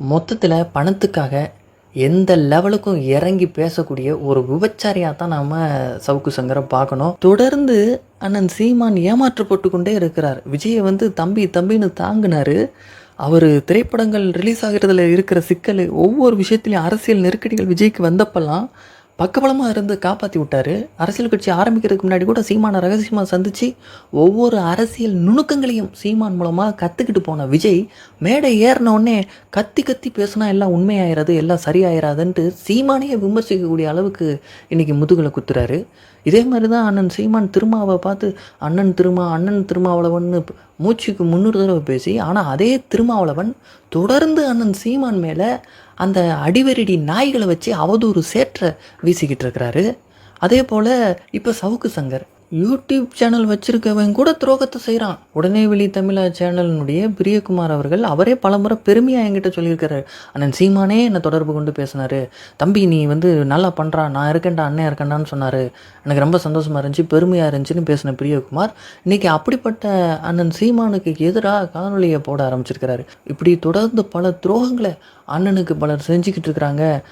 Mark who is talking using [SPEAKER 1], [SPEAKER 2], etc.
[SPEAKER 1] மொத்தத்தில் பணத்துக்காக எந்த லெவலுக்கும் இறங்கி பேசக்கூடிய ஒரு விபச்சாரியாக தான் நாம் சவுக்கு சங்கரை பார்க்கணும். தொடர்ந்து அண்ணன் சீமான் ஏமாற்றப்பட்டு கொண்டே இருக்கிறார். விஜயை வந்து தம்பி தம்பின்னு தாங்கினார். அவர் திரைப்படங்கள் ரிலீஸ் ஆகிறதுல இருக்கிற சிக்கல் ஒவ்வொரு விஷயத்துலையும் அரசியல் நெருக்கடிகள் விஜய்க்கு வந்தப்பெல்லாம் பக்கபலமாக இருந்து காப்பாற்றி விட்டார். அரசியல் கட்சி ஆரம்பிக்கிறதுக்கு முன்னாடி கூட சீமானை ரகசியமாக சந்தித்து ஒவ்வொரு அரசியல் நுணுக்கங்களையும் சீமான் மூலமாக கற்றுக்கிட்டு போன விஜய் மேடை ஏறினோடனே கத்தி கத்தி பேசுனா எல்லாம் உண்மையாயிராது எல்லாம் சரியாயிராதுன்ட்டு சீமானையே விமர்சிக்கக்கூடிய அளவுக்கு இன்றைக்கி முதுகில் குத்துறாரு. இதே மாதிரி தான் அண்ணன் சீமான் திருமாவை பார்த்து அண்ணன் திருமா அண்ணன் திருமாவளவன் மூச்சுக்கு முன்னூறு தடவை பேசி ஆனால் அதே திருமாவளவன் தொடர்ந்து அண்ணன் சீமான் மேலே அந்த அடிவெரிடி நாய்களை வச்சு அவதூறு சேற்ற வீசிக்கிட்டு இருக்கிறாரு. அதே போல் இப்போ சவுக்கு சங்கர் யூடியூப் சேனல் வச்சிருக்கவன் கூட துரோகத்தை செய்கிறான் உடனே வெளி தமிழா சேனலினுடைய பிரியகுமார் அவர்கள் அவரே பலமுறை பெருமையாக என்கிட்ட சொல்லியிருக்கிறார். அண்ணன் சீமானே என்னை தொடர்பு கொண்டு பேசினார். தம்பி நீ வந்து நல்லா பண்ணுறா நான் இருக்கேன்டா அண்ணன் இருக்கேன்டான்னு சொன்னார். எனக்கு ரொம்ப சந்தோஷமாக இருந்துச்சு பெருமையாக இருந்துச்சுன்னு பேசின பிரியகுமார் இன்றைக்கி அப்படிப்பட்ட அண்ணன் சீமானுக்கு எதிராக காணொலியை போட ஆரம்பிச்சிருக்கிறாரு. இப்படி தொடர்ந்து பல துரோகங்களை அண்ணனுக்கு பலர் செஞ்சுக்கிட்டு இருக்கிறாங்க.